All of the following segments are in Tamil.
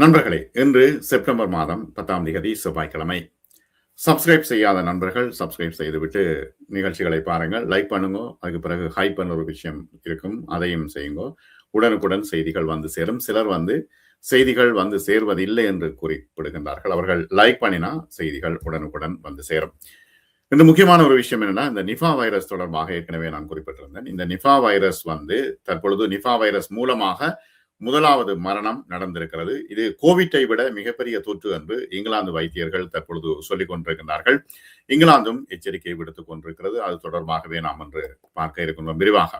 நண்பர்களே இன்று செப்டம்பர் மாதம் பத்தாம் தேதி செவ்வாய்க்கிழமை. சப்ஸ்கிரைப் செய்யாத நண்பர்கள் சப்ஸ்கிரைப் செய்துவிட்டு நிகழ்ச்சிகளை பாருங்கள். லைக் பண்ணுங்க அதுக்கு பிறகு ஹைப் பண்ண ஒரு விஷயம் இருக்கும். அதையும் செய்யுங்க. உடனுக்குடன் செய்திகள் வந்து சேரும். சிலர் வந்து செய்திகள் வந்து சேர்வதில்லை என்று குறிப்பிடுகின்றார்கள். அவர்கள் லைக் பண்ணினா செய்திகள் உடனுக்குடன் வந்து சேரும். இந்த முக்கியமான ஒரு விஷயம் என்னன்னா இந்த நிஃபா வைரஸ் தொடர்பாக ஏற்கனவே நான் குறிப்பிட்டிருந்தேன். இந்த நிஃபா வைரஸ் வந்து தற்பொழுது நிஃபா வைரஸ் மூலமாக முதலாவது மரணம் நடந்திருக்கிறது. இது கோவிட்டை விட மிகப்பெரிய தொற்று என்று இங்கிலாந்து வைத்தியர்கள் தற்பொழுது சொல்லிக் கொண்டிருக்கிறார்கள் இங்கிலாந்தும் எச்சரிக்கை விடுத்துக் கொண்டிருக்கிறது. அது தொடர்பாகவே நாம் என்று பார்க்க இருக்கின்றோம். விரிவாக.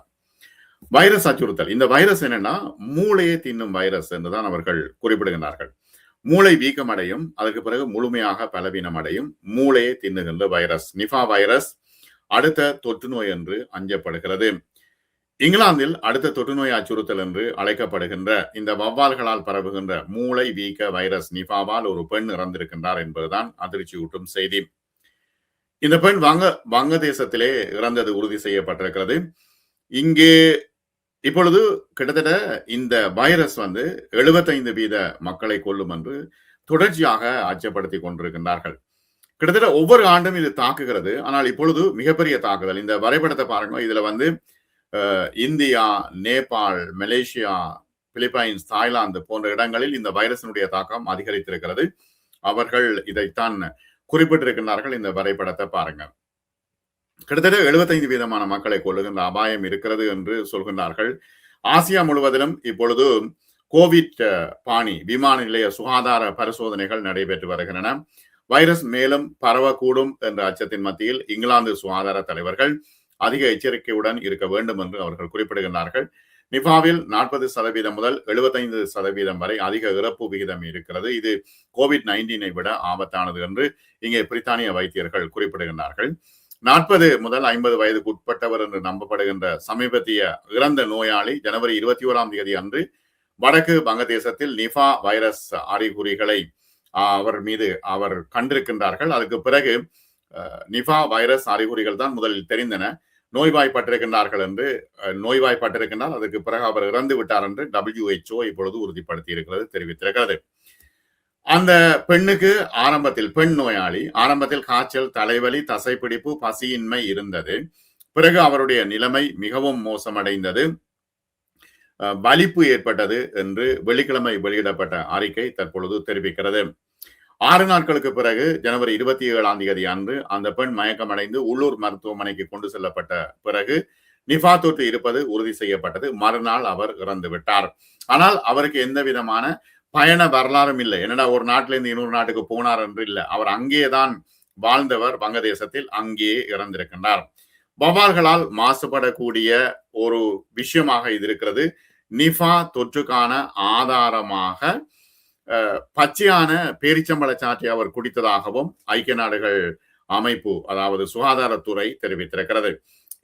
வைரஸ் அச்சுறுத்தல். இந்த வைரஸ் என்னன்னா மூளையை தின்னும் வைரஸ் என்றுதான் அவர்கள் குறிப்பிடுகிறார்கள் மூளை வீக்கம் அடையும் பிறகு முழுமையாக பலவீனம் அடையும் மூளையை தின்னுகின்ற வைரஸ். நிஃபா வைரஸ் அடுத்த தொற்று நோய் என்று அஞ்சப்படுகிறது. இங்கிலாந்தில் அடுத்த தொற்றுநோய் அச்சுறுத்தல் என்று அழைக்கப்படுகின்ற இந்த வவ்வால்களால் பரவுகின்ற மூளை வீக்க வைரஸ் நிபாவால் ஒரு பெண் இறந்திருக்கின்றார் என்பதுதான் அதிர்ச்சியூட்டும் செய்தி. இந்த பெண் வங்க வங்கதேசத்திலே இறந்தது உறுதி செய்யப்பட்டிருக்கிறது. இங்கே இப்பொழுது கிட்டத்தட்ட இந்த வைரஸ் வந்து எழுபத்தைந்து வீத மக்களை கொல்லும் என்று தொடர்ச்சியாக அச்சப்படுத்தி கொண்டிருக்கின்றார்கள். கிட்டத்தட்ட ஒவ்வொரு ஆண்டும் இது தாக்குகிறது. ஆனால் இப்பொழுது மிகப்பெரிய தாக்குதல். இந்த வரைபடத்தை பாருங்க. இதுல வந்து India Nepal Malaysia Philippines Thailand போன்ற இடங்களில் இந்த வைரஸினுடைய தாக்கம் அதிகரித்திருக்கிறது. அவர்கள் இதைத்தான் குறிப்பிட்டிருக்கிறார்கள் இந்த வரைபடத்தை பாருங்க. கிட்டத்தட்ட எழுபத்தைந்து வீதமான மக்களை கொள்ளுகின்ற அபாயம் இருக்கிறது என்று சொல்கின்றார்கள். ஆசியா முழுவதிலும் இப்பொழுது கோவிட் பாணி விமான நிலைய சுகாதார பரிசோதனைகள் நடைபெற்று வருகின்றன. வைரஸ் மேலும் பரவக்கூடும் என்ற அச்சத்தின் மத்தியில் இங்கிலாந்து சுகாதார தலைவர்கள் அதிக எச்சரிக்கையுடன் இருக்க வேண்டும் என்று அவர்கள் குறிப்பிடுகின்றார்கள். நிபாவில் நாற்பது சதவீதம் முதல் எழுபத்தைந்து சதவீதம் வரை அதிக இறப்பு விகிதம் இருக்கிறது. இது கோவிட் நைன்டீனை விட ஆபத்தானது என்று இங்கே பிரித்தானிய வைத்தியர்கள் குறிப்பிடுகின்றார்கள். நாற்பது முதல் ஐம்பது வயதுக்கு உட்பட்டவர் என்று நம்பப்படுகின்ற சமீபத்திய இறந்த நோயாளி ஜனவரி இருபத்தி ஓராம் தேதி அன்று வடக்கு வங்கதேசத்தில் நிஃபா வைரஸ் அறிகுறிகளை அவர் மீது அவர் கண்டிருக்கின்றார்கள். அதுக்கு பிறகு நிஃபா வைரஸ் அறிகுறிகள் தான் முதலில் தெரிந்தன. நோய்வாய்ப்பட்டிருக்கின்றார்கள் என்று நோய்வாய்ப்பட்டிருக்கின்றால் அதுக்கு பிறகு அவர் இறந்து விட்டார் என்று டபிள்யூஹெச்ஓ இப்பொழுது உறுதிப்படுத்தி இருக்கிறது தெரிவித்திருக்கிறது. அந்த பெண்ணுக்கு ஆரம்பத்தில் பெண் நோயாளி ஆரம்பத்தில் காய்ச்சல் தலைவலி தசைப்பிடிப்பு பசியின்மை இருந்தது. பிறகு அவருடைய நிலைமை மிகவும் மோசமடைந்தது. வலிப்பு ஏற்பட்டது என்று வெள்ளிக்கிழமை வெளியிடப்பட்ட அறிக்கை தற்பொழுது தெரிவிக்கிறது. ஆறு நாட்களுக்கு பிறகு ஜனவரி இருபத்தி ஏழாம் தேதி அன்று அந்த பெண் மயக்கமடைந்து உள்ளூர் மருத்துவமனைக்கு கொண்டு செல்லப்பட்ட பிறகு நிஃபா தொற்று இருப்பது உறுதி செய்யப்பட்டது. மறுநாள் அவர் இறந்து விட்டார். ஆனால் அவருக்கு எந்த விதமான பயண வரலாறும் இல்லை. என்னடா ஒரு நாட்டில இருந்து இன்னொரு நாட்டுக்கு போனார் என்று இல்லை. அவர் அங்கேதான் வாழ்ந்தவர் வங்கதேசத்தில் அங்கேயே இறந்திருக்கின்றார். வவால்களால் மாசுபடக்கூடிய ஒரு விஷயமாக இது இருக்கிறது. நிஃபா தொற்றுக்கான ஆதாரமாக பச்சையான பேரிச்சம்பள சாற்றை அவர் குடித்ததாகவும் ஐக்கிய நாடுகள் அமைப்பு அதாவது சுகாதாரத்துறை தெரிவித்திருக்கிறது.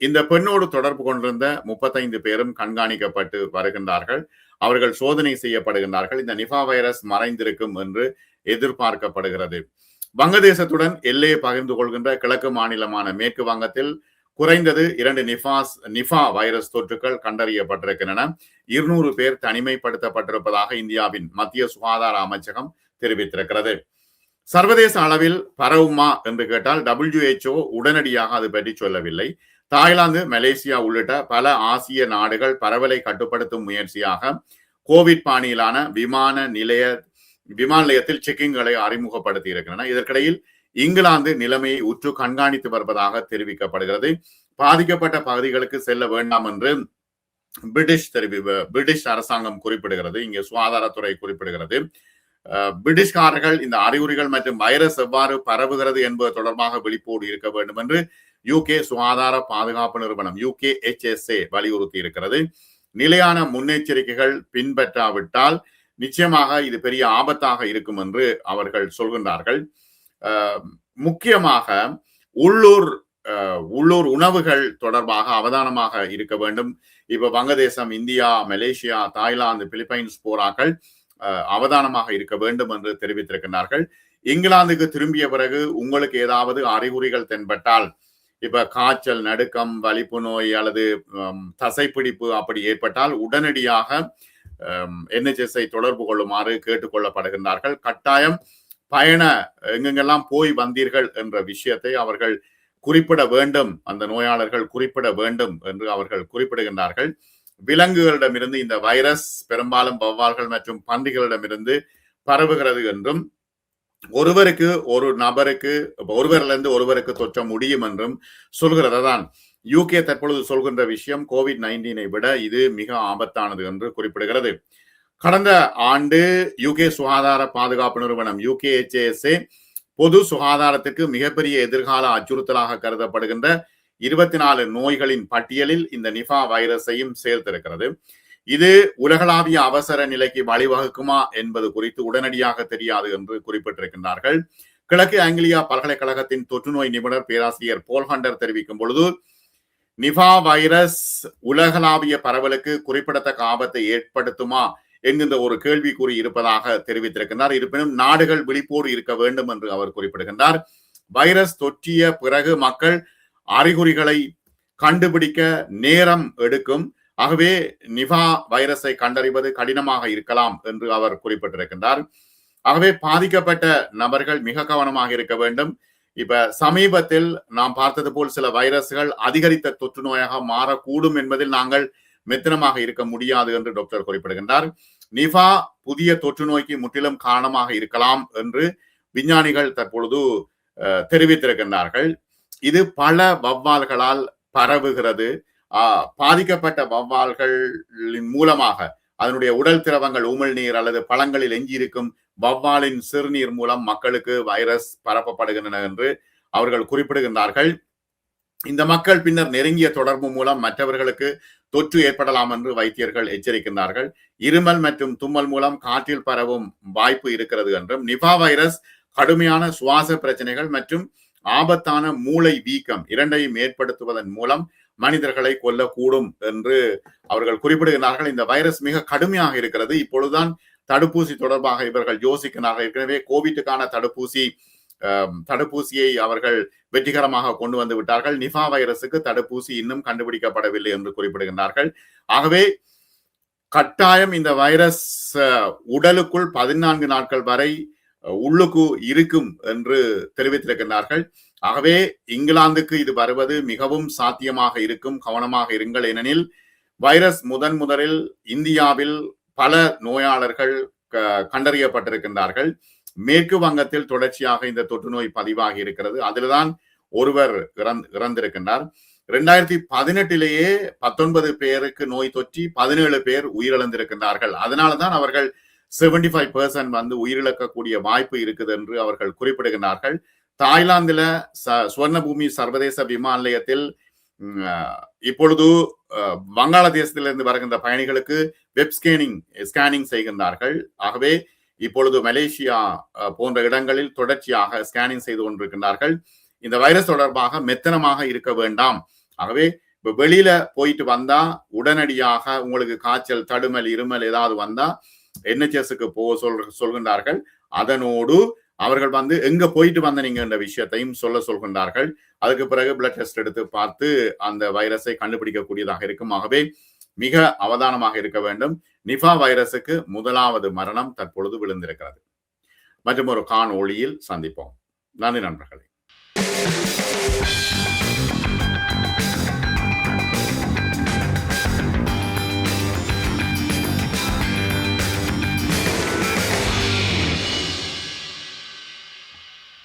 இந்த பெண்ணோடு தொடர்பு கொண்டிருந்த முப்பத்தைந்து பேரும் கண்காணிக்கப்பட்டு வருகின்றார்கள். அவர்கள் சோதனை செய்யப்படுகின்றார்கள். இந்த நிஃபா வைரஸ் மறைந்திருக்கும் என்று எதிர்பார்க்கப்படுகிறது. வங்கதேசத்துடன் எல்லையை பகிர்ந்து கொள்கின்ற கிழக்கு மாநிலமான மேற்கு வங்கத்தில் குறைந்தது இரண்டு நிஃபாஸ் நிஃபா வைரஸ் தொற்றுகள் கண்டறியப்பட்டிருக்கின்றன. இருநூறு பேர் தனிமைப்படுத்தப்பட்டிருப்பதாக இந்தியாவின் மத்திய சுகாதார அமைச்சகம் தெரிவித்திருக்கிறது. சர்வதேச அளவில் பரவுமா என்று கேட்டால் டபிள்யூஹெச்ஓ உடனடியாக அது பற்றி சொல்லவில்லை. தாய்லாந்து மலேசியா உள்ளிட்ட பல ஆசிய நாடுகள் பரவலை கட்டுப்படுத்தும் முயற்சியாக கோவிட் பாணியிலான விமான நிலைய விமான நிலையத்தில் செக்கிங்களை அறிமுகப்படுத்தி இருக்கின்றன இதற்கிடையில் இங்கிலாந்து நிலைமையை உற்று கண்காணித்து வருவதாக தெரிவிக்கப்படுகிறது. பாதிக்கப்பட்ட பகுதிகளுக்கு செல்ல வேண்டாம் என்று பிரிட்டிஷ் தெரிவி பிரிட்டிஷ் அரசாங்கம் குறிப்பிடுகிறது. இங்கே சுகாதாரத்துறை குறிப்பிடுகிறது. பிரிட்டிஷ்காரர்கள் இந்த அறிகுறிகள் மற்றும் வைரஸ் எவ்வாறு பரவுகிறது என்பது தொடர்பாக விழிப்போடு இருக்க வேண்டும் என்று யூகே சுகாதார பாதுகாப்பு நிறுவனம் யூகே எச்எஸ்ஏ வலியுறுத்தி இருக்கிறது நிலையான முன்னெச்சரிக்கைகள் பின்பற்றாவிட்டால் நிச்சயமாக இது பெரிய ஆபத்தாக இருக்கும் என்று அவர்கள் சொல்கின்றார்கள். முக்கியமாக உள்ளூர் உள்ளூர் உணவுகள் தொடர்பாக அவதானமாக இருக்க வேண்டும். இப்ப வங்கதேசம் இந்தியா மலேசியா தாய்லாந்து பிலிப்பைன்ஸ் போராக்கள் அவதானமாக இருக்க வேண்டும் என்று தெரிவித்திருக்கிறார்கள் இங்கிலாந்துக்கு திரும்பிய பிறகு உங்களுக்கு ஏதாவது அறிகுறிகள் தென்பட்டால் இப்ப காய்ச்சல் நடுக்கம் வலிப்பு நோய் அல்லது தசைப்பிடிப்பு அப்படி ஏற்பட்டால் உடனடியாக என்ஹெச்எஸ்ஐ தொடர்பு கொள்ளுமாறு கேட்டுக்கொள்ளப்படுகின்றார்கள். கட்டாயம் பயண எங்கெங்கெல்லாம் போய் வந்தீர்கள் என்ற விஷயத்தை அவர்கள் குறிப்பிட வேண்டும். அந்த நோயாளர்கள் குறிப்பிட வேண்டும் என்று அவர்கள் குறிப்பிடுகின்றார்கள். விலங்குகளிடமிருந்து இந்த வைரஸ் பெரும்பாலும் வௌவால்கள் மற்றும் பன்றிகளிடமிருந்து பரவுகிறது என்றும் ஒருவருக்கு ஒரு நபருக்கு ஒருவரிலிருந்து ஒருவருக்கு தொற்ற முடியும் என்றும் சொல்கிறது. தான் யூகே தற்பொழுது சொல்கின்ற விஷயம் கோவிட் நைன்டீனை விட இது மிக ஆபத்தானது என்று குறிப்பிடுகிறது. கடந்த ஆண்டு யூகே சுகாதார பாதுகாப்பு நிறுவனம் யூகேஎச்ஏஎஸ்ஏ பொது சுகாதாரத்திற்கு மிகப்பெரிய எதிர்கால அச்சுறுத்தலாக கருதப்படுகின்ற இருபத்தி நாலு நோய்களின் பட்டியலில் இந்த நிஃபா வைரஸையும் சேர்த்திருக்கிறது. இது உலகளாவிய அவசர நிலைக்கு வழிவகுக்குமா என்பது குறித்து உடனடியாக தெரியாது என்று குறிப்பிட்டிருக்கின்றார்கள். கிழக்கு ஆங்கிலியா பல்கலைக்கழகத்தின் தொற்றுநோய் நிபுணர் பேராசிரியர் போல்ஹண்டர் தெரிவிக்கும் பொழுது நிபா வைரஸ் உலகளாவிய பரவலுக்கு குறிப்பிடத்தக்க ஆபத்தை ஏற்படுத்துமா என்கின்ற ஒரு கேள்விக்குறி இருப்பதாக தெரிவித்திருக்கின்றார். இருப்பினும் நாடுகள் விழிப்போடு இருக்க வேண்டும் என்று அவர் குறிப்பிடுகின்றார். வைரஸ் தொற்றிய பிறகு மக்கள் அறிகுறிகளை கண்டுபிடிக்க நேரம் எடுக்கும். ஆகவே நிபா வைரஸை கண்டறிவது கடினமாக இருக்கலாம் என்று அவர் குறிப்பிட்டிருக்கின்றார். ஆகவே பாதிக்கப்பட்ட நபர்கள் மிக கவனமாக இருக்க வேண்டும். இப்ப சமீபத்தில் நாம் பார்த்தது போல் சில வைரஸ்கள் அதிகரித்த தொற்று நோயாக மாறக்கூடும் என்பதில் நாங்கள் மெத்தனமாக இருக்க முடியாது என்று டாக்டர் குறிப்பிடுகின்றார். நிஃபா புதிய தொற்று நோய்க்கு முற்றிலும் காரணமாக இருக்கலாம் என்று விஞ்ஞானிகள் தற்பொழுது தெரிவித்திருக்கின்றார்கள். இது பல வவ்வால்களால் பரவுகிறது. பாதிக்கப்பட்ட வவ்வால்களின் மூலமாக அதனுடைய உடல் திரவங்கள் உமிழ்நீர் அல்லது பழங்களில் எஞ்சியிருக்கும் வவ்வாலின் சிறுநீர் மூலம் மக்களுக்கு வைரஸ் பரப்பப்படுகின்றன என்று அவர்கள் குறிப்பிடுகின்றார்கள். இந்த மக்கள் பின்னர் நெருங்கிய தொடர்பு மூலம் மற்றவர்களுக்கு தொற்று ஏற்படலாம் என்று வைத்தியர்கள் எச்சரிக்கின்றார்கள். இருமல் மற்றும் தும்மல் மூலம் காற்றில் பரவும் வாய்ப்பு இருக்கிறது என்றும் நிபா வைரஸ் கடுமையான சுவாச பிரச்சனைகள் மற்றும் ஆபத்தான மூளை வீக்கம் இரண்டையும் ஏற்படுத்துவதன் மூலம் மனிதர்களை கொல்லக்கூடும் என்று அவர்கள் குறிப்பிடுகிறார்கள் இந்த வைரஸ் மிக கடுமையாக இருக்கிறது. இப்பொழுதுதான் தடுப்பூசி தொடர்பாக இவர்கள் யோசிக்கிறார்கள் ஏற்கனவே கோவிட்டுக்கான தடுப்பூசி தடுப்பூசியை அவர்கள் வெற்றிகரமாக கொண்டு வந்து விட்டார்கள். நிஃபா வைரஸுக்கு தடுப்பூசி இன்னும் கண்டுபிடிக்கப்படவில்லை என்று குறிப்பிடுகின்றார்கள். ஆகவே கட்டாயம் இந்த வைரஸ் உடலுக்குள் பதினான்கு நாட்கள் வரை உள்ளுக்கு இருக்கும் என்று தெரிவித்திருக்கின்றார்கள். ஆகவே இங்கிலாந்துக்கு இது வருவது மிகவும் சாத்தியமாக இருக்கும். கவனமாக இருங்கள். ஏனெனில் வைரஸ் முதன் முதலில் இந்தியாவில் பல நோயாளர்கள் கண்டறியப்பட்டிருக்கின்றார்கள். மேற்கு வங்கத்தில் தொடர்ச்சியாக இந்த தொற்று நோய் பதிவாகி இருக்கிறது. அதில்தான் ஒருவர் இறந்திருக்கின்றார். இரண்டாயிரத்தி பதினெட்டிலேயே பத்தொன்பது பேருக்கு நோய் தொற்றி பதினேழு பேர் உயிரிழந்திருக்கின்றார்கள். அதனாலதான் அவர்கள் செவன்டி ஃபைவ் பெர்சன்ட் வந்து உயிரிழக்கக்கூடிய வாய்ப்பு இருக்குது என்று அவர்கள் குறிப்பிடுகின்றார்கள். தாய்லாந்துல சுவர்ணபூமி சர்வதேச விமான நிலையத்தில் இப்பொழுது வங்காளதேசத்திலிருந்து வருகின்ற பயணிகளுக்கு வெப் ஸ்கேனிங் ஸ்கேனிங் செய்கின்றார்கள். ஆகவே இப்பொழுது மலேசியா போன்ற இடங்களில் தொடர்ச்சியாக ஸ்கேனிங் செய்து கொண்டிருக்கின்றார்கள். இந்த வைரஸ் தொடர்பாக மெத்தனமாக இருக்க வேண்டாம். ஆகவே இப்ப வெளியில போயிட்டு வந்தா உடனடியாக உங்களுக்கு காய்ச்சல் தடுமல் இருமல் ஏதாவது வந்தா என்ஹெச்எஸ்க்கு போக சொல் சொல்கின்றார்கள். அதனோடு அவர்கள் வந்து எங்க போயிட்டு வந்த நீங்க என்ற விஷயத்தையும் சொல்ல சொல்கின்றார்கள். அதுக்கு பிறகு பிளட் டெஸ்ட் எடுத்து பார்த்து அந்த வைரஸை கண்டுபிடிக்கக்கூடியதாக இருக்கும். ஆகவே மிக அவதானமாக இருக்க வேண்டும். நிஃபா வைரஸுக்கு முதலாவது மரணம் தற்பொழுது விழுந்திருக்கிறது. மற்றும் ஒரு கான் ஒளியில் சந்திப்போம். நன்றி நண்பர்களே.